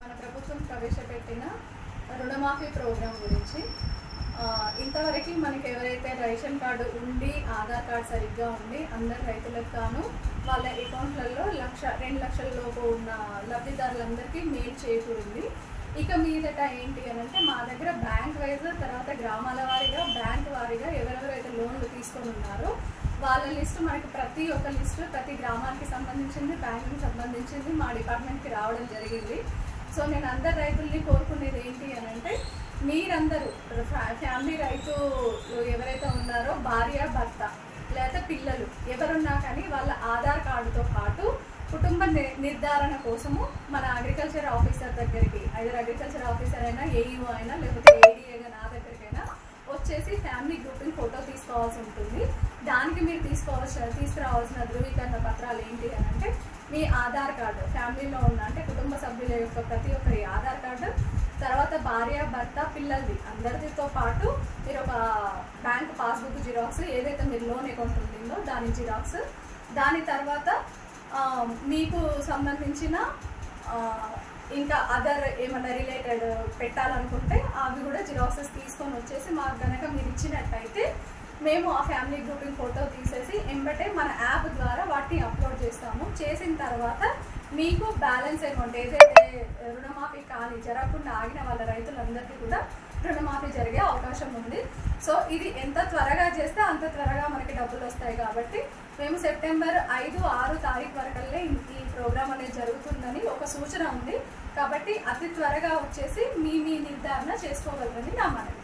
మన ప్రభుత్వం ప్రవేశపెట్టిన రుణమాఫీ ప్రోగ్రాం గురించి ఆ, ఇంతవరకు మనకి ఎవరైతే రేషన్ కార్డు ఉండి ఆధార్ కార్డు సరిగ్గా ఉండి అందరు రైతులకు గాను వాళ్ళ అకౌంట్లలో లక్ష రెండు లక్షల లోపు ఉన్న లబ్ధిదారులందరికీ మెయిల్ చేకూరింది. ఇక మీదట ఏంటి అని అంటే మా దగ్గర బ్యాంక్ వైజ్ తర్వాత గ్రామాల వారీగా బ్యాంక్ వారీగా ఎవరెవరైతే లోన్లు తీసుకొని ఉన్నారో. వాళ్ళ లిస్ట్ మనకి ప్రతి ఒక్క లిస్ట్ ప్రతి గ్రామానికి సంబంధించింది బ్యాంకుకి సంబంధించింది మా డిపార్ట్మెంట్కి రావడం జరిగింది. సో నేను అందరు రైతుల్ని కోరుకునేది ఏంటి అని అంటే మీరందరూ ఫ్యా- ఫ్యామిలీ రైతు ఎవరైతే ఉన్నారో భార్య భర్త లేకపోతే పిల్లలు ఎవరున్నా కానీ వాళ్ళ ఆధార్ కార్డుతో పాటు కుటుంబ ని- నిర్ధారణ కోసము మన అగ్రికల్చర్ ఆఫీసర్ దగ్గరికి ఐదర్ అగ్రికల్చర్ ఆఫీసర్ అయినా ఏఈఓ అయినా లేకపోతే ఏడీఏగా నా దగ్గరికైనా వచ్చేసి ఫ్యామిలీ గ్రూపింగ్ తీసుకోవాల్సి ఉంటుంది. దానికి మీరు తీసుకోవాల్సిన తీసుకురావాల్సిన ధృవీకరణ పత్రాలు ఏంటి అని అంటే మీ ఆధార్ కార్డు ఫ్యామిలీలో ఉన్న అంటే కుటుంబ సభ్యుల యొక్క ప్రతి ఒక్కరి ఆధార్ కార్డు తర్వాత భార్య భర్త పిల్లలది అందరితో పాటు మీరు ఒక బ్యాంక్ పాస్బుక్ జిరాక్స్ ఏదైతే మీరు లోన్ అకౌంట్ ఉంటుందో దాని జిరాక్స్. దాని తర్వాత మీకు సంబంధించిన ఇంకా అదర్ ఏమైనా రిలేటెడ్ పెట్టాలనుకుంటే అవి కూడా జిరాక్సెస్ తీసుకొని వచ్చేసి మాకు కనుక మీరు ఇచ్చినట్టయితే మేము ఆ ఫ్యామిలీ గ్రూపింగ్ ఫోటో తీసేసి ఎంబటే మన యాప్ ద్వారా వాటిని అప్లోడ్ చేస్తాము. చేసిన తర్వాత మీకు బ్యాలెన్స్ అమౌంట్ ఏదైతే రుణమాఫీ కానీ జరగకుండా ఆగిన వాళ్ళ రైతులందరికీ కూడా రుణమాఫీ జరిగే అవకాశం ఉంది. సో ఇది ఎంత త్వరగా చేస్తే అంత త్వరగా మనకి డబ్బులు వస్తాయి కాబట్టి మేము సెప్టెంబర్ ఐదు ఆరు తారీఖు వరకల్లే ఈ ప్రోగ్రామ్ అనేది జరుగుతుందని ఒక సూచన ఉంది. కాబట్టి అతి త్వరగా వచ్చేసి మీ మీ నిర్ధారణ చేసుకోగలరని నా మనవి.